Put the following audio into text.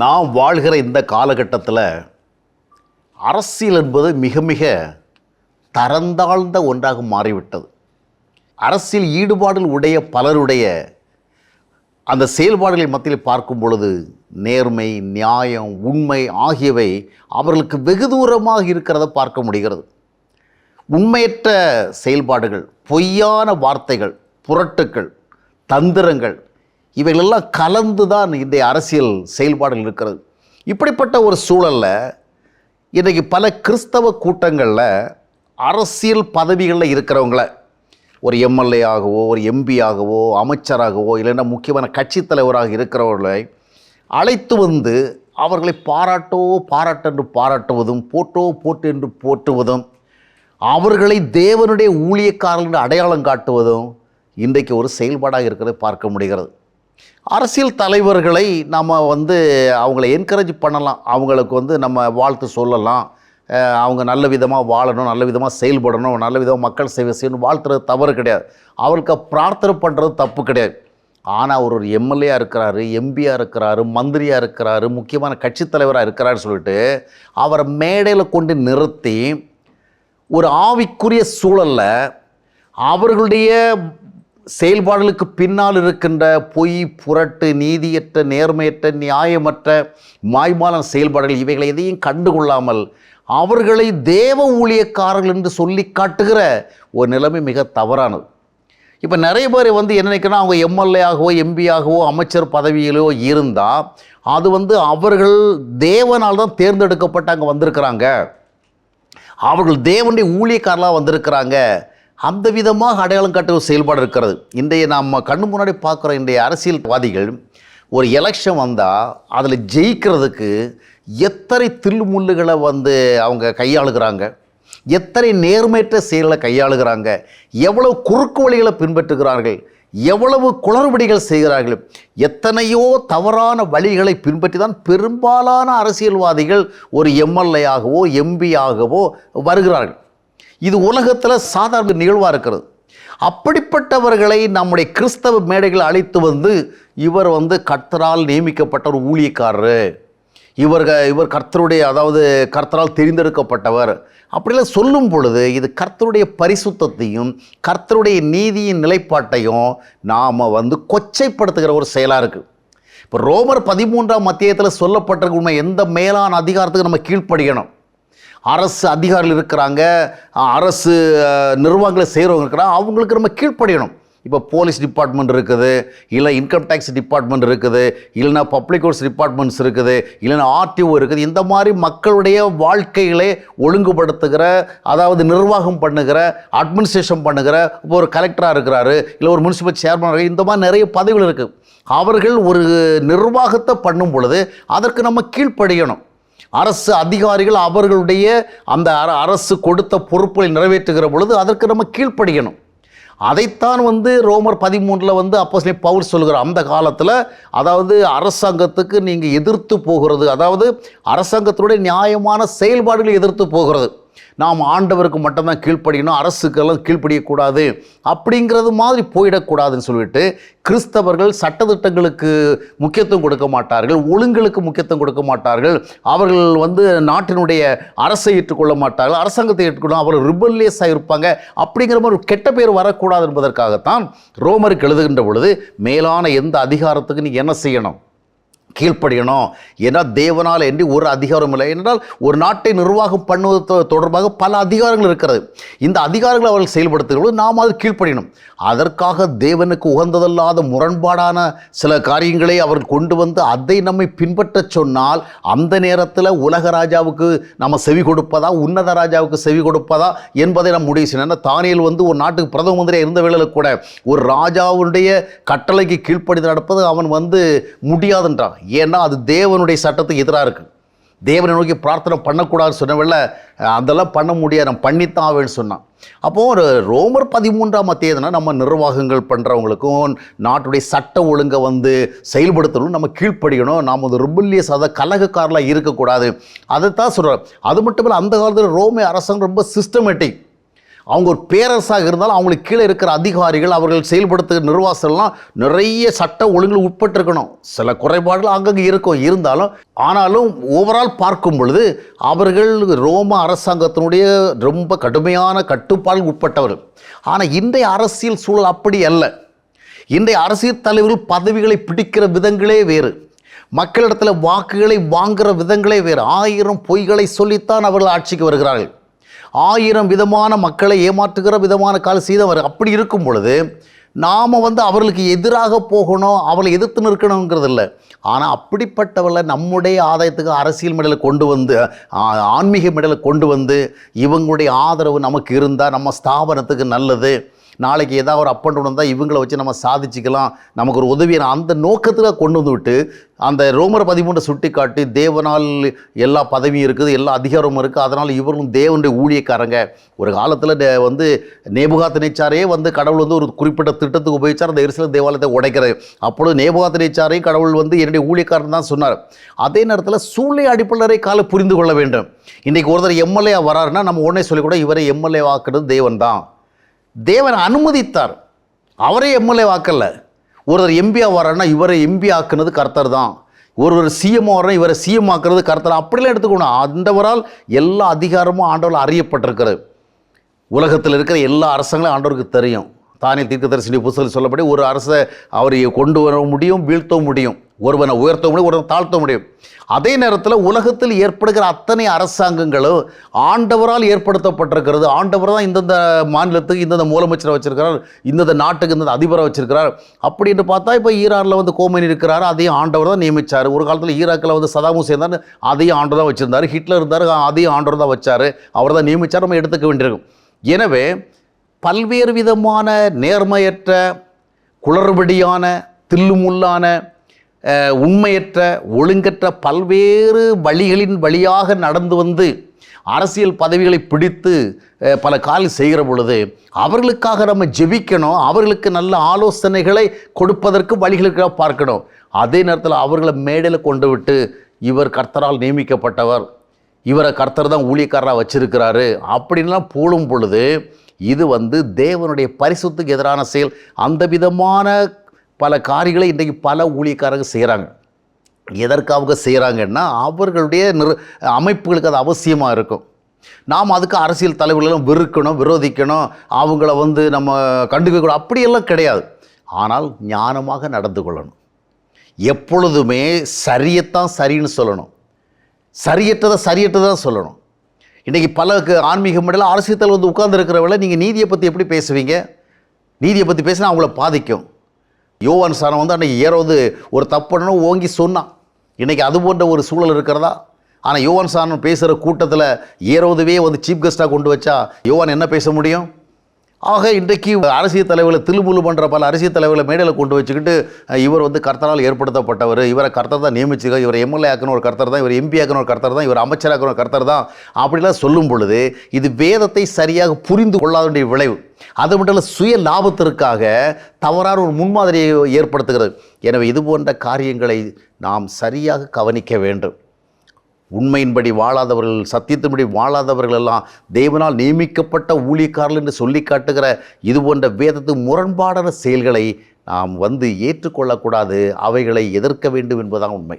நாம் வாழ்கிற இந்த காலகட்டத்தில் அரசியல் என்பது மிக மிக தரந்தாழ்ந்த ஒன்றாக மாறிவிட்டது. அரசியல் ஈடுபாடில் உடைய பலருடைய அந்த செயல்பாடுகளை மத்தியில் பார்க்கும் பொழுது நேர்மை நியாயம் உண்மை ஆகியவை அவர்களுக்கு வெகு தூரமாக இருக்கிறத பார்க்க முடிகிறது. உண்மையற்ற செயல்பாடுகள் பொய்யான வார்த்தைகள் புரட்டுக்கள் தந்திரங்கள் இவைகளெல்லாம் கலந்து தான் இன்றைய அரசியல் செயல்பாடுகள் இருக்கிறது. இப்படிப்பட்ட ஒரு சூழலில் இன்றைக்கி பல கிறிஸ்தவ கூட்டங்களில் அரசியல் பதவிகளில் இருக்கிறவங்கள ஒரு எம்எல்ஏ ஆகவோ ஒரு எம்பி ஆகவோ அமைச்சராகவோ இல்லைன்னா முக்கியமான கட்சி தலைவராக இருக்கிறவர்களை அழைத்து வந்து அவர்களை பாராட்டோ பாராட்டென்று பாராட்டுவதும் போட்டோ போட்டு என்று போற்றுவதும் அவர்களை தேவனுடைய ஊழியக்காரர்கள் அடையாளம் காட்டுவதும் இன்றைக்கு ஒரு செயல்பாடாக இருக்கிறத பார்க்க முடிகிறது. அரசியல் தலைவர்களை நம்ம வந்து அவங்கள என்கரேஜ் பண்ணலாம். அவங்களுக்கு வந்து நம்ம வாழ்த்து சொல்லலாம். அவங்க நல்ல விதமாக வாழணும் நல்ல விதமாக செயல்படணும் நல்ல விதமாக மக்கள் சேவை செய்யணும். வாழ்த்துறது தவறு கிடையாது. அவருக்கு பிரார்த்தனை பண்ணுறது தப்பு கிடையாது. ஆனால் அவர் ஒரு எம்எல்ஏயாக இருக்கிறாரு எம்பியாக இருக்கிறாரு மந்திரியாக இருக்கிறாரு முக்கியமான கட்சித் தலைவராக இருக்கிறாருன்னு சொல்லிட்டு அவரை மேடையில் கொண்டு நிறுத்தி ஒரு ஆவிக்குரிய சூழல்ல அவர்களுடைய செயல்பாடுகளுக்கு பின்னால் இருக்கின்ற பொய் புரட்டு நீதியற்ற நேர்மையற்ற நியாயமற்ற மாய்மாலன் செயல்பாடுகள் இவைகளை எதையும் கண்டுகொள்ளாமல் அவர்களை தேவ ஊழியக்காரர்கள் என்று சொல்லி காட்டுகிற ஒரு நிலைமை மிக தவறானது. இப்போ நிறைய பேர் வந்து என்ன நினைக்கிறனா அவங்க எம்எல்ஏ ஆகவோ எம்பி ஆகவோ அமைச்சர் பதவியிலோ இருந்தால் அது வந்து அவர்கள் தேவனால் தான் தேர்ந்தெடுக்கப்பட்டு அங்கே வந்திருக்கிறாங்க. அவர்கள் தேவனுடைய ஊழியக்காரலாக வந்திருக்கிறாங்க. அந்த விதமாக அடையாளம் காட்டுற செயல்பாடு இருக்கிறது. இன்றைய நம்ம கண்ணு முன்னாடி பார்க்குற இன்றைய அரசியல்வாதிகள் ஒரு எலெக்ஷன் வந்தால் அதில் ஜெயிக்கிறதுக்கு எத்தனை தில்முள்ளுகளை வந்து அவங்க கையாளுகிறாங்க? எத்தனை நேர்மையற்ற செயல்களை கையாளுகிறாங்க? எவ்வளவு குறுக்கு வழிகளை பின்பற்றுகிறார்கள்? எவ்வளவு குளறுபடிகள் செய்கிறார்கள்? எத்தனையோ தவறான வழிகளை பின்பற்றி தான் பெரும்பாலான அரசியல்வாதிகள் ஒரு எம்எல்ஏ ஆகவோ எம்பி ஆகவோ வருகிறார்கள். இது உலகத்தில் சாதாரண நிகழ்வாக இருக்கிறது. அப்படிப்பட்டவர்களை நம்முடைய கிறிஸ்தவ மேடைகள் அழைத்து வந்து இவர் வந்து கர்த்தரால் நியமிக்கப்பட்ட ஒரு ஊழியக்காரர். இவர் இவர் கர்த்தருடைய அதாவது கர்த்தரால் தெரிந்தெடுக்கப்பட்டவர். அப்படிலாம் சொல்லும் பொழுது இது கர்த்தருடைய பரிசுத்தத்தையும் கர்த்தருடைய நீதியின் நிலைப்பாட்டையும் நாம் வந்து கொச்சைப்படுத்துகிற ஒரு செயலாக இருக்குது இப்போ ரோமர் பதிமூன்றாம் மத்தியத்தில் சொல்லப்பட்டிருக்க உண்மை எந்த மேலான அதிகாரத்துக்கு நம்ம கீழ்ப்படியணும். அரசு அதிகாரிகள் இருக்கிறாங்க அரசு நிர்வாகங்களை செய்கிறவங்க இருக்கிறாங்க அவங்களுக்கு நம்ம கீழ்ப்படையணும். இப்போ போலீஸ் டிபார்ட்மெண்ட் இருக்குது இல்லை இன்கம் டேக்ஸ் டிபார்ட்மெண்ட் இருக்குது இல்லைன்னா பப்ளிக் ஒர்க்ஸ் டிபார்ட்மெண்ட்ஸ் இருக்குது இல்லைன்னா ஆர்டிஓ இருக்குது. இந்த மாதிரி மக்களுடைய வாழ்க்கைகளை ஒழுங்குபடுத்துகிற அதாவது நிர்வாகம் பண்ணுகிற அட்மினிஸ்ட்ரேஷன் பண்ணுகிற இப்போ ஒரு கலெக்டராக இருக்கிறாரு இல்லை ஒரு முனிசிபல் சேர்மன் இந்த மாதிரி நிறைய பதவிகள் இருக்குது அவர்கள் ஒரு நிர்வாகத்தை பண்ணும் பொழுது அதற்கு நம்ம கீழ்ப்படியணும். அரசு அதிகாரிகள் அவர்களுடைய அந்த அர- அரசு கொடுத்த பொறுப்புகளை நிறைவேற்றுகிற பொழுது அதற்கு நம்ம கீழ்ப்படியணும். அதைத்தான் வந்து ரோமர் பதிமூன்றில் வந்து அப்போ பவுல் சொல்கிறார் அந்த காலத்தில் அதாவது அரசாங்கத்துக்கு நீங்கள் எதிர்த்து போகிறது அதாவது அரசாங்கத்தினுடைய நியாயமான செயல்பாடுகளை எதிர்த்து போகிறது. நாம் ஆண்டவருக்கு மட்டும்தான் கீழ்ப்படியணும் அரசுக்கெல்லாம் கீழ்ப்படியக்கூடாது அப்படிங்கிறது மாதிரி போயிடக்கூடாதுன்னு சொல்லிட்டு கிறிஸ்தவர்கள் சட்டத்திட்டங்களுக்கு முக்கியத்துவம் கொடுக்க மாட்டார்கள் ஒழுங்களுக்கு முக்கியத்துவம் கொடுக்க மாட்டார்கள் அவர்கள் வந்து நாட்டினுடைய அரசை ஏற்றுக்கொள்ள மாட்டார்கள் அரசாங்கத்தை ஏற்றுக்கொள்ள அவர்கள் ரிபல்லியஸாக இருப்பாங்க அப்படிங்கிற மாதிரி ஒரு கெட்ட பேர் வரக்கூடாது என்பதற்காகத்தான் ரோமருக்கு எழுதுகின்ற பொழுது மேலான எந்த அதிகாரத்துக்கு நீ என்ன செய்யணும்? கீழ்ப்படியணும். ஏன்னா தேவனால் என்று ஒரு அதிகாரம் இல்லை. என்றால் ஒரு நாட்டை நிர்வாகம் பண்ணுவது தொடர்பாக பல அதிகாரங்கள் இருக்கிறது. இந்த அதிகாரங்களை அவர்கள் செயல்படுத்துகிறது நாம் அது கீழ்ப்படியணும். அதற்காக தேவனுக்கு உகந்ததல்லாத முரண்பாடான சில காரியங்களை அவர் கொண்டு வந்து அதை நம்மை பின்பற்றச் சொன்னால் அந்த நேரத்தில் உலக ராஜாவுக்கு நம்ம செவி கொடுப்பதா உன்னத ராஜாவுக்கு செவி கொடுப்பதா என்பதை நம்ம முடிவு செய்யணும். தானியல் வந்து ஒரு நாட்டுக்கு பிரதம மந்திரியாக இருந்த வேளையில் கூட ஒரு ராஜாவுடைய கட்டளைக்கு கீழ்ப்படி நடப்பது அவன் வந்து முடியாதுன்றான். ஏன்னா அது தேவனுடைய சட்டத்துக்கு எதிராக இருக்குது தேவனை நோக்கி பிரார்த்தனை பண்ணக்கூடாதுன்னு சொன்னவல்ல அதெல்லாம் பண்ண முடியாது. நான் பண்ணித்தான் ஆவேன்னு சொன்னான். அப்போது ஒரு ரோமர் பதிமூன்றாம் தேதினா நம்ம நிர்வாகங்கள் பண்ணுறவங்களுக்கும் நாட்டுடைய சட்ட ஒழுங்கை வந்து செயல்படுத்தணும் நம்ம கீழ்ப்படியணும். நாம் வந்து ரிபல்லியஸ் அதை கலகக்காரலாம் இருக்கக்கூடாது. அதை தான் சொல்கிறோம் அது மட்டும் இல்லை அந்த காலத்தில் ரோமே அரசாங்கம் ரொம்ப சிஸ்டமேட்டிக் அவங்க ஒரு பேரரசாக இருந்தாலும் அவங்களுக்கு கீழே இருக்கிற அதிகாரிகள் அவர்கள் செயல்படுத்துகிற நிர்வாகம்லாம் நிறைய சட்ட ஒழுங்கில் உட்பட்டிருக்கணும். சில குறைபாடுகள் அங்கங்கே இருக்கும் இருந்தாலும் ஆனாலும் ஓவரால் பார்க்கும் பொழுது அவர்கள் ரோம அரசாங்கத்தினுடைய ரொம்ப கடுமையான கட்டுப்பாடு உட்பட்டவர்கள். ஆனால் இன்றைய அரசியல் சூழல் அப்படி அல்ல. இன்றைய அரசியல் தலைவர்கள் பதவிகளை பிடிக்கிற விதங்களே வேறு. மக்களிடத்தில் வாக்குகளை வாங்குகிற விதங்களே வேறு. ஆயிரம் பொய்களை சொல்லித்தான் அவர்கள் ஆட்சிக்கு வருகிறார்கள். ஆயிரம் விதமான மக்களை ஏமாற்றுகிற விதமான கால செய்தவர் அப்படி இருக்கும் பொழுது நாம் வந்து அவர்களுக்கு எதிராக போகணும் அவளை எதிர்த்து நிற்கணுங்கிறது இல்லை. ஆனால் அப்படிப்பட்டவளை நம்முடைய ஆதாயத்துக்கு அரசியல் மெடலை கொண்டு வந்து ஆன்மீக மெடலை கொண்டு வந்து இவங்களுடைய ஆதரவு நமக்கு இருந்தால் நம்ம ஸ்தாபனத்துக்கு நல்லது. நாளைக்கு ஏதாவது ஒரு அப் அண்ட் டவுன் இருந்தால் இவங்களை வச்சு நம்ம சாதிச்சுக்கலாம். நமக்கு ஒரு உதவி அந்த நோக்கத்தில் கொண்டு வந்து விட்டு அந்த ரோமர் பதிமூன்றை சுட்டி காட்டி தேவனால் எல்லா பதவியும் இருக்குது எல்லா அதிகாரமும் இருக்குது அதனால் இவர்களும் தேவனுடைய ஊழியக்காரங்க. ஒரு காலத்தில் வந்து நேபுகாத்து நேச்சாரே வந்து கடவுள் வந்து ஒரு குறிப்பிட்ட திட்டத்துக்கு உபயோகிச்சார். அந்த எரிசல தேவாலயத்தை உடைக்கிறது. அப்பொழுது நேபுகாத்து நேச்சாரையும் கடவுள் வந்து என்னுடைய ஊழியக்காரன் தான் சொன்னார். அதே நேரத்தில் சூழ்நிலை அடிப்படையை கால புரிந்து கொள்ள வேண்டும். இன்றைக்கி ஒருத்தர் எம்எல்ஏ வராருன்னா நம்ம உடனே சொல்லிக்கூட இவரை எம்எல்ஏ ஆக்குறது தேவன் தான். தேவன் அனுமதித்தார். அவரே எம்எல்ஏ வாக்கல்ல ஒருவர் எம்பி ஆவாரன்னா இவரை எம்பி ஆக்குனது கர்த்தர் தான். ஒருவர் சிஎம் வர்றா இவரை சிஎம் ஆக்குறது கர்த்தர் அப்படிலாம் எடுத்துக்கணும். ஆண்டவரால் எல்லா அதிகாரமும் ஆண்டவரால் அறியப்பட்டிருக்கிறது. உலகத்தில் இருக்கிற எல்லா அரசாங்களும் ஆண்டவருக்கு தெரியும். தானே தீர்க்கதரிசனி புத்தகத்தில் சொல்லப்படி ஒரு அரசை அவரை கொண்டு வர முடியும் வீழ்த்தவும் முடியும். ஒருவனை உயர்த்த முடியும் ஒருவனை தாழ்த்த முடியும். அதே நேரத்தில் உலகத்தில் ஏற்படுகிற அத்தனை அரசாங்கங்களும் ஆண்டவரால் ஏற்படுத்தப்பட்டிருக்கிறது. ஆண்டவர் தான் இந்தந்த மாநிலத்துக்கு இந்தந்த முதலமைச்சரை வச்சிருக்கிறார் இந்தந்த நாட்டுக்கு இந்தந்த அதிபரை வச்சிருக்கிறார். அப்படின்னு பார்த்தா இப்போ ஈரானில் வந்து கோமனி இருக்கிறார் அதையும் ஆண்டவர் தான் நியமிச்சார். ஒரு காலத்தில் ஈராக்கில் வந்து சதாம் ஹுசேன் தான் அதையும் ஆண்டவர் தான் வச்சிருந்தார். ஹிட்லர் இருந்தார் அதையும் ஆண்டவர் தான் வச்சார். அவர் தான் நியமித்தார் நம்ம எடுத்துக்க வேண்டியிருக்கும். எனவே பல்வேறு விதமான நேர்மையற்ற குளறுபடியான தில்லுமுள்ளான உண்மையற்ற ஒழுங்கற்ற பல்வேறு வழிகளின் வழியாக நடந்து வந்து அரசியல் பதவிகளை பிடித்து பல காலம் செய்கிற பொழுது அவர்களுக்காக நம்ம ஜெபிக்கணும் அவர்களுக்கு நல்ல ஆலோசனைகளை கொடுப்பதற்கு வழிகளுக்காக பார்க்கணும். அதே நேரத்தில் அவர்களை மேடையில் கொண்டு விட்டு இவர் கர்த்தரால் நியமிக்கப்பட்டவர் இவரை கர்த்தர் தான் ஊழியக்காரராக வச்சுருக்கிறாரு அப்படின்லாம் போடும் பொழுது இது வந்து தேவனுடைய பரிசுத்துக்கு எதிரான செயல். அந்த விதமான பல காரியங்களை இன்றைக்கு பல ஊழியக்காரங்க செய்கிறாங்க. எதற்காக செய்கிறாங்கன்னா அவர்களுடைய நிறு அமைப்புகளுக்கு அது அவசியமாக இருக்கும். நாம் அதுக்கு அரசியல் தலைவர்களெல்லாம் வெறுக்கணும் விரோதிக்கணும் அவங்கள வந்து நம்ம கண்டுக்கக்கூடாது அப்படியெல்லாம் கிடையாது. ஆனால் ஞானமாக நடந்து கொள்ளணும். எப்பொழுதுமே சரியத்தான் சரின்னு சொல்லணும். சரியற்றதை சரியற்றதான் சொல்லணும். இன்றைக்கி பல ஆன்மீக மண்டல அரசியல் வந்து உட்கார்ந்துருக்கிறவள நீங்கள் நீதியை பற்றி எப்படி பேசுவீங்க? நீதியை பற்றி பேசினா அவங்கள பாதிக்கும். யோவான் சாரம் வந்து அன்றைக்கி ஏறாவது ஒரு தப்புன்னு ஓங்கி சொன்னான். இன்றைக்கி அது போன்ற ஒரு சூழல் இருக்கிறதா? ஆனால் யோவான் சாரன் பேசுகிற கூட்டத்தில் ஏறோதுவே வந்து சீஃப் கெஸ்ட்டாக கொண்டு வச்சா யோவான் என்ன பேச முடியும்? ஆக இன்றைக்கு அரசியல் தலைவர்களை திருமுழு பண்ணுற பல அரசியல் தலைவர்களை மேடையில் கொண்டு வச்சுக்கிட்டு இவர் வந்து கர்த்தரால் ஏற்படுத்தப்பட்டவர். இவரை கர்த்தர் தான் நியமிச்சிருக்கார் இவர் எம்எல்ஏ ஆக்கணும் ஒரு கர்த்தர் தான் இவர் எம்பி ஆக்கணும் ஒரு கர்த்தர் தான் இவர் அமைச்சராக்கணும் ஒரு கர்த்தர் தான் அப்படிலாம் சொல்லும் பொழுது இது வேதத்தை சரியாக புரிந்து கொள்ளாதனுடைய விளைவு. அது மட்டும் இல்லை சுய லாபத்திற்காக தவறான ஒரு முன்மாதிரியை ஏற்படுத்துகிறது. எனவே இது போன்ற காரியங்களை நாம் சரியாக கவனிக்க வேண்டும். உண்மையின்படி வாழாதவர்கள் சத்தியத்தின்படி வாழாதவர்கள் எல்லாம் தேவனால் நியமிக்கப்பட்ட ஊழியக்காரர்கள் என்று சொல்லி காட்டுகிற இது போன்ற வேதத்து முரண்பாடான செயல்களை நாம் வந்து ஏற்றுக்கொள்ளக்கூடாது. அவைகளை எதிர்க்க வேண்டும் என்பதுதான் உண்மை.